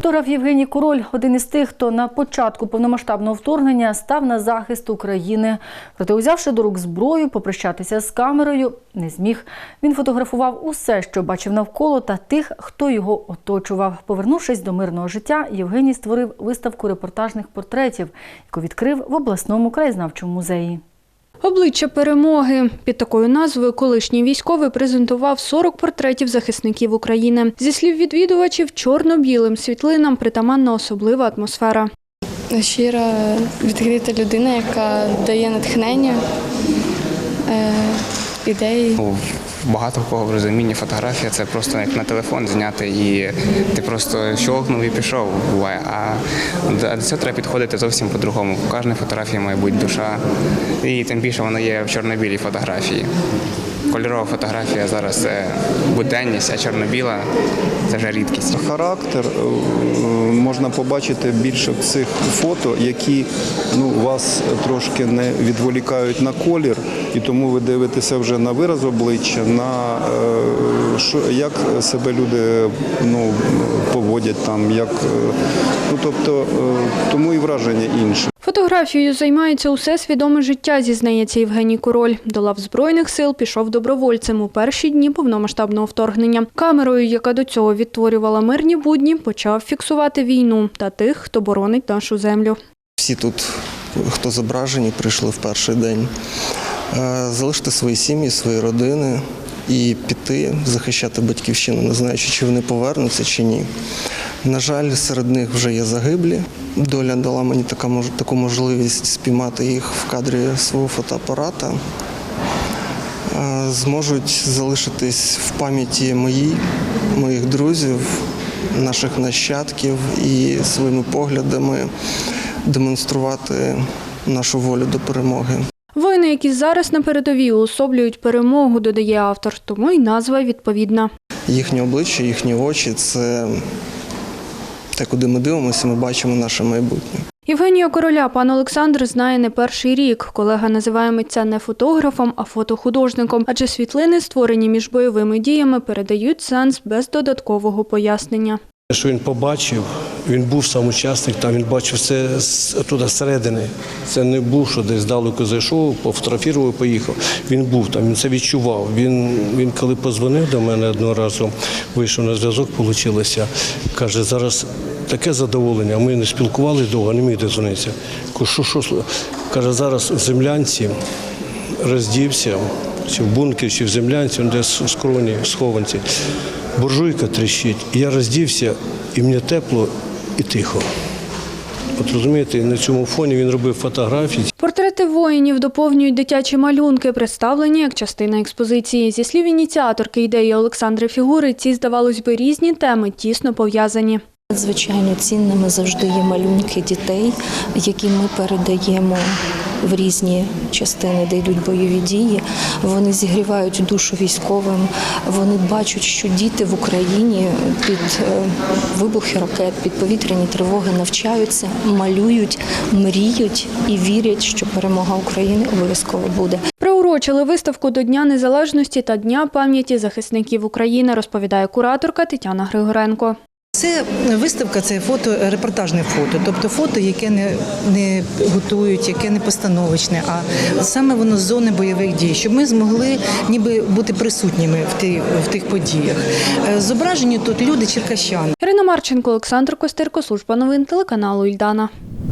Фотограф Євгеній Король один із тих, хто на початку повномасштабного вторгнення став на захист України. Проте, узявши до рук зброю, попрощатися з камерою не зміг. Він фотографував усе, що бачив навколо, та тих, хто його оточував. Повернувшись до мирного життя, Євгеній створив виставку репортажних портретів, яку відкрив в обласному краєзнавчому музеї. Обличчя перемоги під такою назвою колишній військовий презентував 40 портретів захисників України. Зі слів відвідувачів, чорно-білим світлинам притаманна особлива атмосфера. щира, відкрита людина, яка дає натхнення, е, ідеї. Багато в кого в розумінні фотографія це просто як на телефон зняти, і ти просто щолкнув і пішов. Буває. А до цього треба підходити зовсім по-другому. У кожної фотографії має бути душа. І тим більше вона є в чорно-білій фотографії. Кольорова фотографія зараз це буденність, а чорно-біла це вже рідкість. Характер е, можна побачити більше цих фото, які ну, вас трошки не відволікають на колір, і тому ви дивитеся вже на вираз обличчя, на е, що, як себе люди ну, поводять там, як, е, ну, тобто, е, тому і враження інше. Фотографією займається усе свідоме життя, зізнається Євгеній Король. До лав Збройних сил пішов добровольцем у перші дні повномасштабного вторгнення. Камерою, яка до цього відтворювала мирні будні, почав фіксувати війну та тих, хто боронить нашу землю. Всі тут, хто зображені, прийшли в перший день. Е, Залишити свої сім'ї, свої родини і піти захищати батьківщину, не знаючи, чи вони повернуться чи ні. На жаль, серед них вже є загиблі. Доля дала мені таку можливість спіймати їх в кадрі свого фотоапарата. Е, Зможуть залишитись в пам'яті моїй, моїх друзів, наших нащадків і своїми поглядами демонструвати нашу волю до перемоги. Воїни, які зараз на передовій уособлюють перемогу, додає автор, тому й назва відповідна. Їхнє обличчя, їхні очі це те, куди ми дивимося, ми бачимо наше майбутнє. Євгенія Короля пан Олександр знає не перший рік. Колега називає митця не фотографом, а фотохудожником, адже світлини, створені між бойовими діями, передають сенс без додаткового пояснення. Що він побачив, він був сам учасник, там він бачив все туди зсередини. Це не був, що десь далеко зайшов, пофотографував поїхав. Він був там, він це відчував. Він, він коли позвонив до мене одного разу, вийшов на зв'язок, вийшло. Каже, зараз таке задоволення, ми не спілкувалися довго, не міг дозвонитися. Що? Каже, зараз в землянці роздівся, чи в бункері, чи в землянці, десь скроні, схованці. Буржуйка тріщить. Я роздівся, і мені тепло і тихо. От розумієте, на цьому фоні він робив фотографії. Портрети воїнів доповнюють дитячі малюнки, представлені як частина експозиції. Зі слів ініціаторки ідеї Олександри Фігури, ці, здавалось би, різні теми тісно пов'язані. Надзвичайно цінними завжди є малюнки дітей, які ми передаємо в різні частини, де йдуть бойові дії. Вони зігрівають душу військовим. Вони бачать, що діти в Україні під е, вибухи ракет, під повітряні тривоги навчаються, малюють, мріють і вірять, що перемога України обов'язково буде. Приурочили виставку до Дня Незалежності та Дня пам'яті захисників України, розповідає кураторка Тетяна Григоренко. Це виставка, це фото, репортажне фото, тобто фото, яке не, не готують, яке не постановочне, а саме воно з зони бойових дій, щоб ми змогли ніби бути присутніми в, тих, в тих подіях. Е, Зображені тут люди черкащани. Ірина Марченко, Олександр Костирко, служба новин телеканалу Ільдана.